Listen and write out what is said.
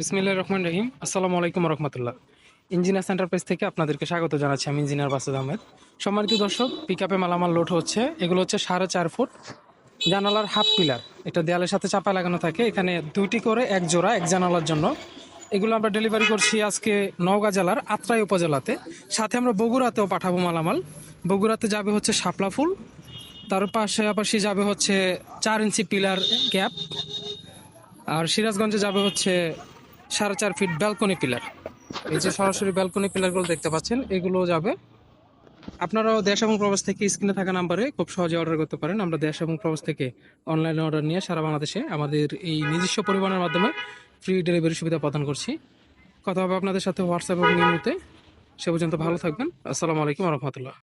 বিসমিল্লাহ রহমান রহিম। আসসালামু আলাইকুম রহমতুল্লাহ ইঞ্জিনিয়ার সেন্টার পেজ থেকে আপনাদেরকে স্বাগত জানাচ্ছি আমি ইঞ্জিনিয়ার বাসুদ আহমেদ। সম্মানিত দর্শক পিক আপে মালামাল লোড হচ্ছে। এগুলো হচ্ছে সাড়ে চার ফুট জানালার হাফ পিলার এটা দেয়ালের সাথে চাপা লাগানো থাকে। এখানে দুইটি করে এক জোড়া, এক জানালার জন্য। এগুলো আমরা ডেলিভারি করছি আজকে নওগাঁ জেলার আত্রাই উপজেলাতে। সাথে আমরা বগুড়াতেও পাঠাবো মালামাল। বগুড়াতে যাবে হচ্ছে শাপলা ফুল। তার পাশাপাশি যাবে হচ্ছে চার ইঞ্চি পিলার গ্যাপ আর সিরাজগঞ্জে যাবে হচ্ছে সাড়ে চার ফিট ব্যালকনি পিলার এই যে সরাসরি ব্যালকনি পিলারগুলো দেখতে পাচ্ছেন, এগুলো যাবে। আপনারাও দেশ এবং প্রবাস থেকে স্ক্রিনে থাকা নাম্বারে খুব সহজে অর্ডার করতে পারেন। আমরা দেশ এবং প্রবাস থেকে অনলাইনে অর্ডার নিয়ে সারা বাংলাদেশে আমাদের এই নিজস্ব পরিবহনের মাধ্যমে ফ্রি ডেলিভারি সুবিধা প্রদান করছি। কথা হবে আপনাদের সাথে হোয়াটসঅ্যাপ এবং ইমেলতে সে পর্যন্ত ভালো থাকবেন। আসসালামু আলাইকুম রহমতুল্লাহ।